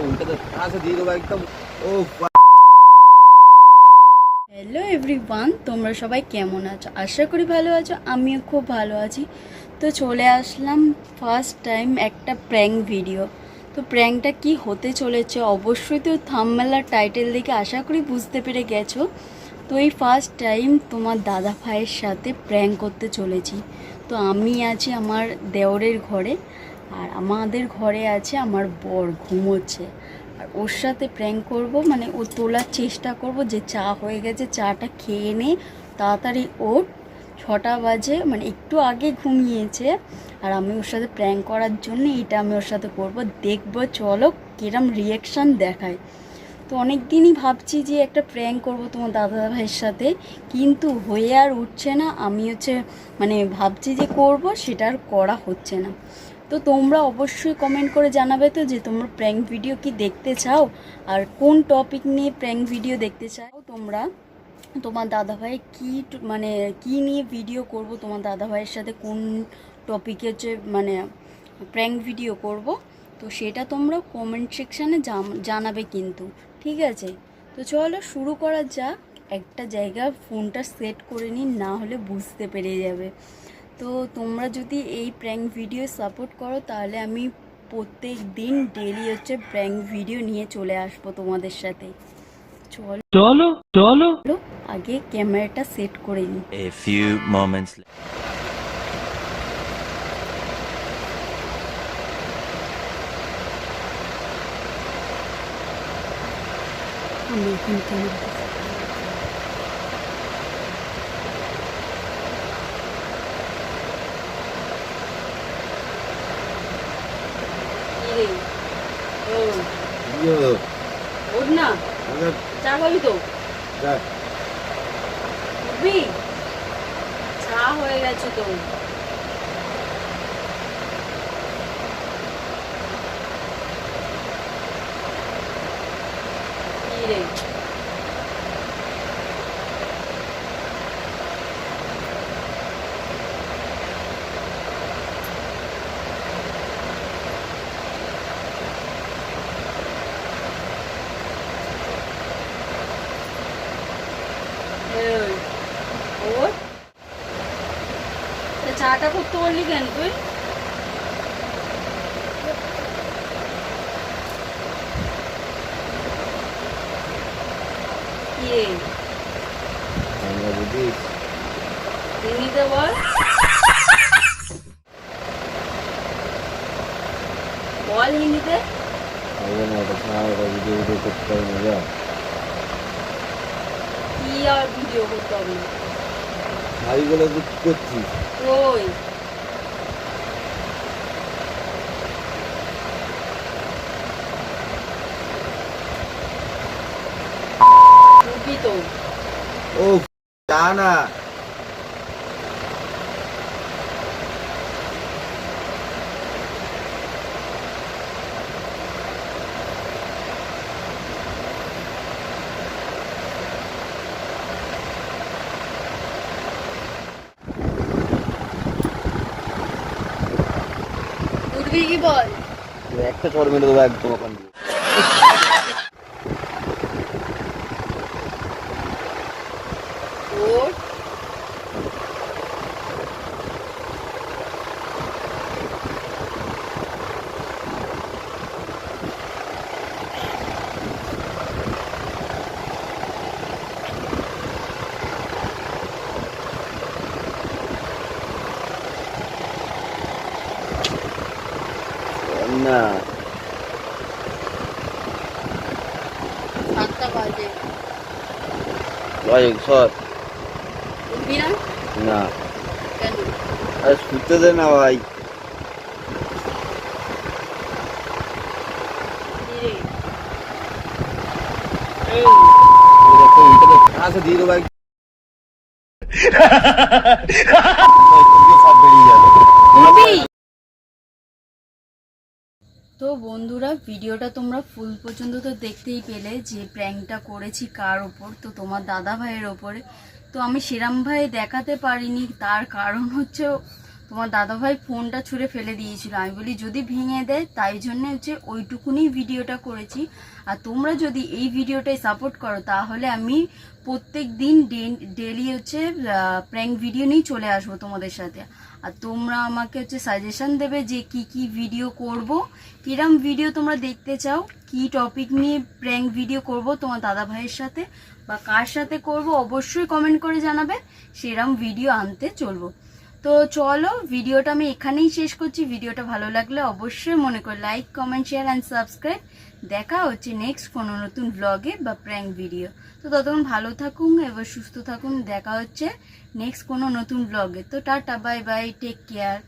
Hello every one hello everyone তোমরা সবাই কেমন আছো? আশা করি ভালো আছো, আমিও খুব ভালো আছি। তো চলে আসলাম ফার্স্ট টাইম একটা প্র্যাঙ্ক ভিডিও তো প্র্যাঙ্কটা কি হতে চলেছে অবশ্যই তো থামমেলার টাইটেল দেখে আশা করি বুঝতে পেরে গেছো। তো এই ফার্স্ট টাইম তোমার দাদা ভাইয়ের সাথে প্র্যাঙ্ক করতে চলেছি। তো আমি আছি আমার দেওরের ঘরে। আর আমাদের ঘরে আছে, আমার বর ঘুমোচ্ছে। আর ওর সাথে প্র্যাঙ্ক করব মানে ও তোলার চেষ্টা করব যে চা হয়ে গেছে, চাটা খেয়ে নে, তাড়াতাড়ি ওর ছটা বাজে মানে একটু আগে ঘুমিয়েছে। আর আমি ওর সাথে প্র্যাঙ্ক করার জন্য এটা আমি ওর সাথে করব। দেখব, চলো কিরম রিয়াকশান দেখায়। তো অনেক দিনই ভাবছি যে একটা প্র্যাঙ্ক করব তোমার দাদা ভাইয়ের সাথে, কিন্তু হয়ে আর উঠছে না। আমি হচ্ছে মানে ভাবছি যে করব, সেটা আর করা হচ্ছে না। তো তোমরা অবশ্যই কমেন্ট করে জানাবে তো যে তোমরা প্র্যাঙ্ক ভিডিও কি দেখতে চাও আর কোন টপিক নিয়ে প্র্যাঙ্ক ভিডিও দেখতে চাও তোমরা। তোমার দাদাভাই কী মানে কি নিয়ে ভিডিও করব, তোমার দাদাভাইয়ের সাথে কোন টপিকে হচ্ছে মানে প্র্যাঙ্ক ভিডিও করব, তো সেটা তোমরা কমেন্ট সেকশানে জানাবে কিন্তু, ঠিক আছে? তো চলো শুরু করা যাক। একটা জায়গা ফোনটা সেট করে নিন, না হলে বুঝতে পেরে যাবে। তো তোমরা যদি এই প্র্যাঙ্ক ভিডিও সাপোর্ট করো তাহলে আমি প্রত্যেক দিন ডেলি হচ্ছে প্র্যাঙ্ক ভিডিও নিয়ে চলে আসব তোমাদের সাথে। চলো। চলো চলো। আগে ক্যামেরাটা সেট করে নিই। Few moments later. আমি এখন ও। না? চা খাবি তো? উঠবি চা হয়ে গেছে তো চাটা করতে বললি কেন তুই? বুঝিস হিন্দিতে বল। বল হিন্দিতে করতে কি আর ভিডিও করতে হবে? ভাইগুলো তো কি করছিস ওই। তো। ও না উঠবি কি বল? একটা চড় মেরে দেবো একদম ওখান দিয়ে ওঠ চল না লয় সর। না? আর শুতে দে না ভাই। আচ্ছা দিয়ে ভাই। সব বেরিয়ে যাবে তো বন্ধুরা, ভিডিওটা তোমরা ফুল পর্যন্ত তো দেখতেই পেলে যে প্র্যাঙ্কটা করেছি কার ওপর, তো তোমার দাদা ভাইয়ের ওপরে। তো আমি সেরাম ভাই দেখাতে পারিনি, তার কারণ হচ্ছে তোমার দাদাভাই ফোনটা ছুঁড়ে ফেলে দিয়েছিল। আমি বলি, যদি ভেঙে দেয়, তাই জন্য হচ্ছে ওইটুকুনি ভিডিওটা করেছি। আর তোমরা যদি এই ভিডিওটাই সাপোর্ট করো, তাহলে আমি প্রত্যেক দিন ডেলি হচ্ছে প্র্যাঙ্ক ভিডিও নিয়েই চলে আসব তোমাদের সাথে। আর তোমরা আমাকে হচ্ছে সাজেশন দেবে যে কি কি ভিডিও করব। কিরম ভিডিও তোমরা দেখতে চাও, কি টপিক নিয়ে প্র্যাঙ্ক ভিডিও করব তোমার দাদা ভাইয়ের সাথে বা কার সাথে করব, অবশ্যই কমেন্ট করে জানাবে। সেরম ভিডিও আনতে চলবো। তো চলো, ভিডিওটা আমি এখানেই শেষ করছি। ভিডিওটা ভালো লাগলে অবশ্যই মনে করো like comment share and subscribe দেখা হচ্ছে নেক্সট কোনো নতুন ব্লগে বা প্র্যাঙ্ক ভিডিও তো ততক্ষণ ভালো থাকুন, এবার সুস্থ থাকুন। দেখা হচ্ছে নেক্সট কোনো নতুন ব্লগে তো tata bye bye take care